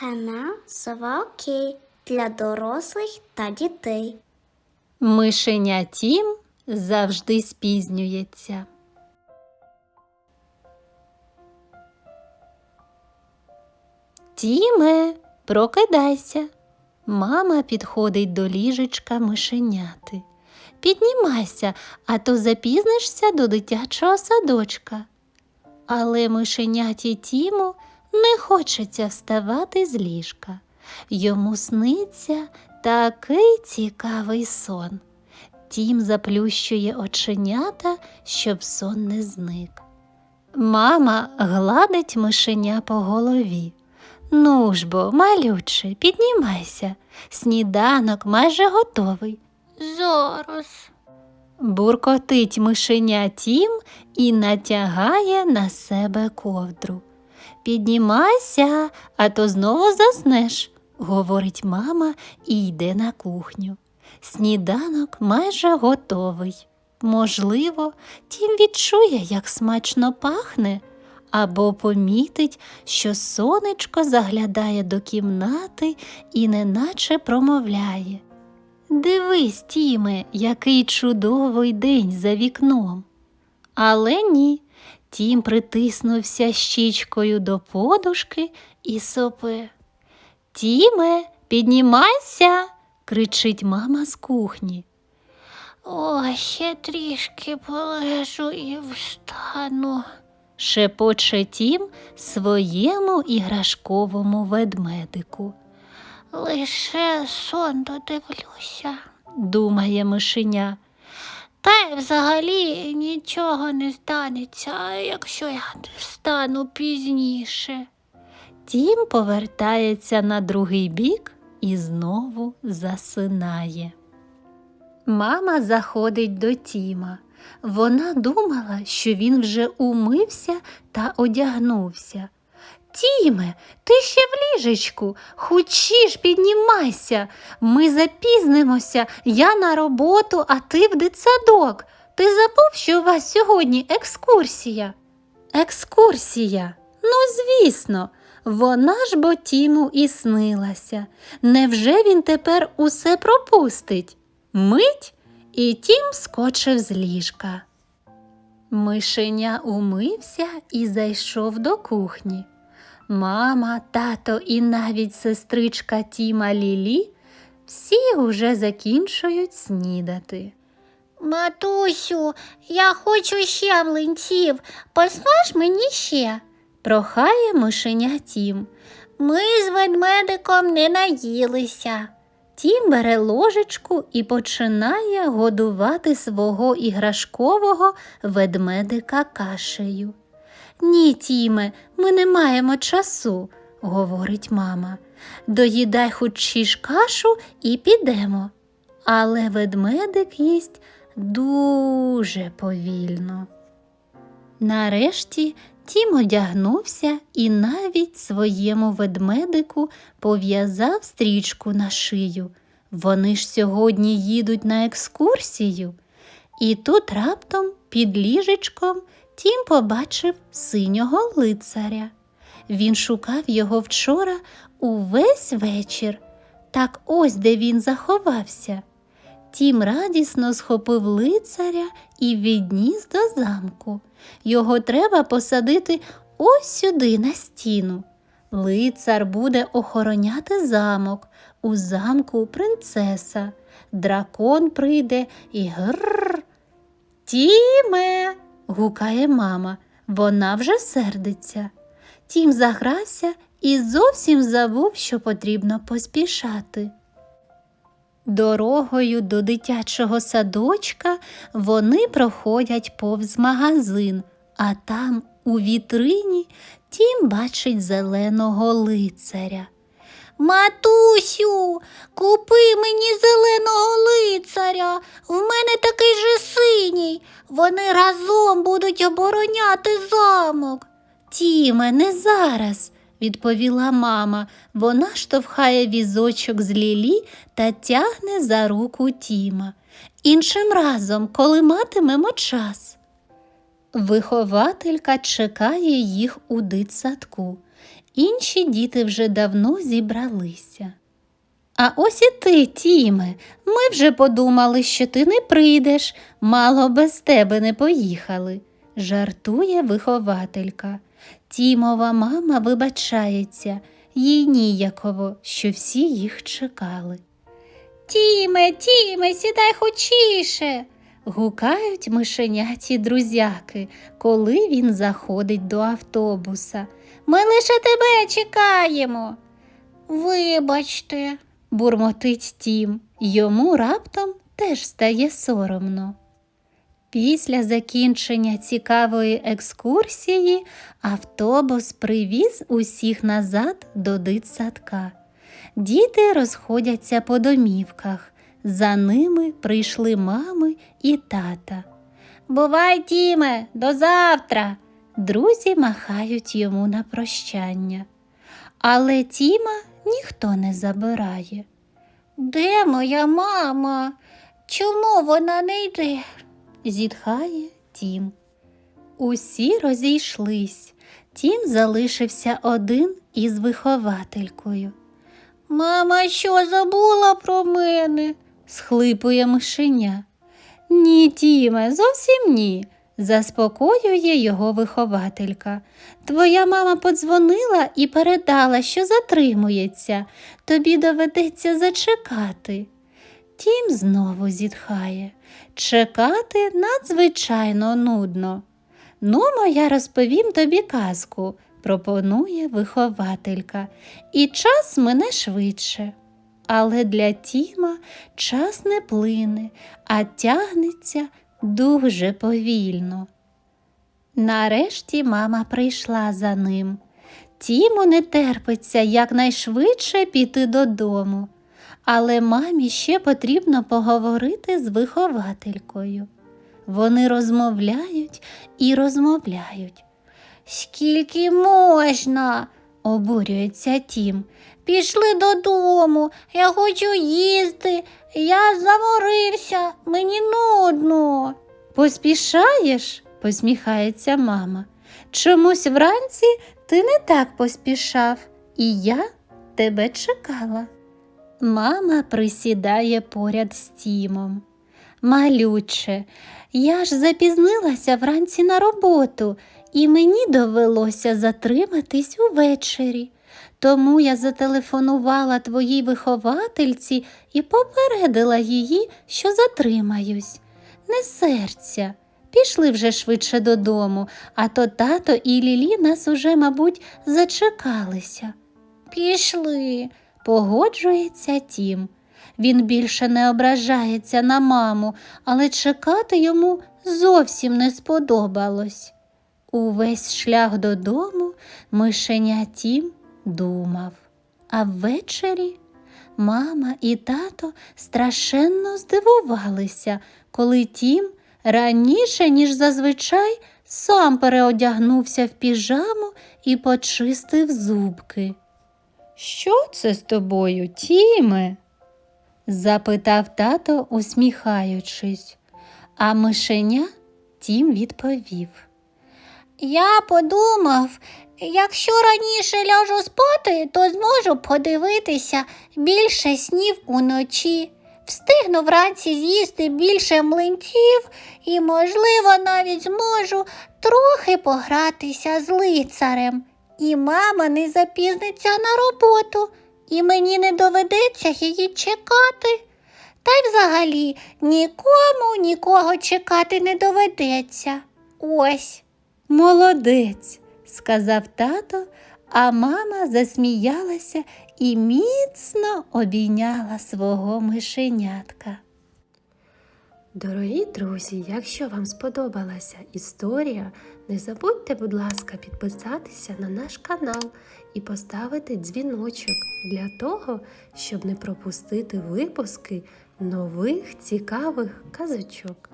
Канал Сова для дорослих та дітей. Мишеня Тім завжди спізнюється. Тіме, прокидайся. Мама підходить до ліжечка мишеняти. Піднімайся, а то запізнишся до дитячого садочка. Але мишеняті Тіму не хочеться вставати з ліжка. Йому сниться такий цікавий сон. Тім заплющує оченята, щоб сон не зник. Мама гладить мишеня по голові. Ну ж бо, малюче, піднімайся. Сніданок майже готовий. Зараз. Буркотить мишеня Тім і натягає на себе ковдру. Піднімайся, а то знову заснеш, говорить мама і йде на кухню. Сніданок майже готовий. Можливо, Тім відчує, як смачно пахне, або помітить, що сонечко заглядає до кімнати і неначе промовляє. Дивись, Тіме, який чудовий день за вікном. Але ні, Тім притиснувся щічкою до подушки і сопе. Тіме, піднімайся, кричить мама з кухні. О, ще трішки полежу і встану. Шепоче Тім своєму іграшковому ведмедику. Лише сон додивлюся. Думає мишеня. Та взагалі нічого не станеться, якщо я встану пізніше. Тім повертається на другий бік і знову засинає. Мама заходить до Тіма. Вона думала, що він вже умився та одягнувся. Тіме, ти ще в ліжечку, хочеш піднімайся. Ми запізнимося, я на роботу, а ти в дитсадок. Ти забув, що у вас сьогодні екскурсія? Екскурсія? Ну, звісно, вона ж бо Тіму і снилася. Невже він тепер усе пропустить? Мить і Тім скочив з ліжка. Мишеня умився і зайшов до кухні. Мама, тато і навіть сестричка Тіма Лілі всі уже закінчують снідати. Матусю, я хочу ще млинців. Посмаж мені ще. Прохає мишеня Тім. Ми з ведмедиком не наїлися. Тім бере ложечку і починає годувати свого іграшкового ведмедика кашею. Ні, Тіме, ми не маємо часу, говорить мама. Доїдай хоч ж кашу і підемо. Але ведмедик їсть дуже повільно. Нарешті Тім одягнувся і навіть своєму ведмедику пов'язав стрічку на шию. Вони ж сьогодні їдуть на екскурсію. І тут раптом під ліжечком Тім побачив синього лицаря. Він шукав його вчора увесь вечір. Так ось де він заховався. Тім радісно схопив лицаря і відніс до замку. Його треба посадити ось сюди на стіну. Лицар буде охороняти замок. У замку принцеса. Дракон прийде і гррр. Тіме. Гукає мама. Вона вже сердиться. Тім загрався і зовсім забув, що потрібно поспішати. Дорогою до дитячого садочка вони проходять повз магазин, а там, у вітрині, тім бачить зеленого лицаря. Матусю, купи мені зеленого лицаря. В мене такий же синій. Вони разом будуть обороняти замок. Тіме, не зараз, відповіла мама. Вона штовхає візочок з лілі та тягне за руку Тіма. Іншим разом, коли матимемо час. Вихователька чекає їх у дитсадку. Інші діти вже давно зібралися. А ось і ти, Тіме, ми вже подумали, що ти не прийдеш, мало без тебе не поїхали, жартує вихователька. Тімова мама вибачається, їй ніяково, що всі їх чекали. Тіме, Тіме, сідай хочіше. Гукають мишеняті друзяки, коли він заходить до автобуса. Ми лише тебе чекаємо. Вибачте. бурмотить Тім. Йому раптом теж стає соромно. Після закінчення цікавої екскурсії автобус привіз усіх назад до дитсадка. Діти розходяться по домівках. За ними прийшли мами і тата. Бувай, Тіме, до завтра. Друзі махають йому на прощання. Але Тіма ніхто не забирає. Де моя мама? Чому вона не йде? зітхає Тім. Усі розійшлись. Тім залишився один із вихователькою. Мама що забула про мене? Схлипує мишеня. Ні, Тіме, зовсім ні. Заспокоює його вихователька. Твоя мама подзвонила і передала, що затримується. Тобі доведеться зачекати. Тім знову зітхає. Чекати надзвичайно нудно. Ну, я розповім тобі казку, пропонує вихователька, і час мине швидше. Але для Тіма час не плине, а тягнеться дуже повільно. Нарешті мама прийшла за ним. Тіму не терпиться якнайшвидше піти додому, але мамі ще потрібно поговорити з вихователькою. Вони розмовляють і розмовляють. Скільки можна? Обурюється Тім. Пішли додому, я хочу їсти, я заморився, мені нудно. Поспішаєш? посміхається мама. Чомусь вранці ти не так поспішав, і я тебе чекала. Мама присідає поряд з Тімом. Малюче, я ж запізнилася вранці на роботу, і мені довелося затриматись увечері. Тому я зателефонувала твоїй виховательці і попередила її, що затримаюсь. Не серця. Пішли вже швидше додому, а то тато і Лілі нас уже, мабуть, зачекалися. Пішли. Погоджується Тім. Він більше не ображається на маму, але чекати йому зовсім не сподобалось. Увесь шлях додому мишеня Тім думав, а ввечері мама і тато страшенно здивувалися, коли Тім раніше, ніж зазвичай, сам переодягнувся в піжаму і почистив зубки. Що це з тобою, Тіме? запитав тато, усміхаючись, а мишеня Тім відповів. Я подумав, якщо раніше ляжу спати, то зможу подивитися більше снів уночі. Встигну вранці з'їсти більше млинців і, можливо, навіть зможу трохи погратися з лицарем. І мама не запізниться на роботу, і мені не доведеться її чекати. Та й взагалі нікому нікого чекати не доведеться. Ось. Молодець, сказав тато, а мама засміялася і міцно обійняла свого мишенятка. Дорогі друзі, якщо вам сподобалася історія, не забудьте, будь ласка, підписатися на наш канал і поставити дзвіночок для того, щоб не пропустити випуски нових цікавих казочок.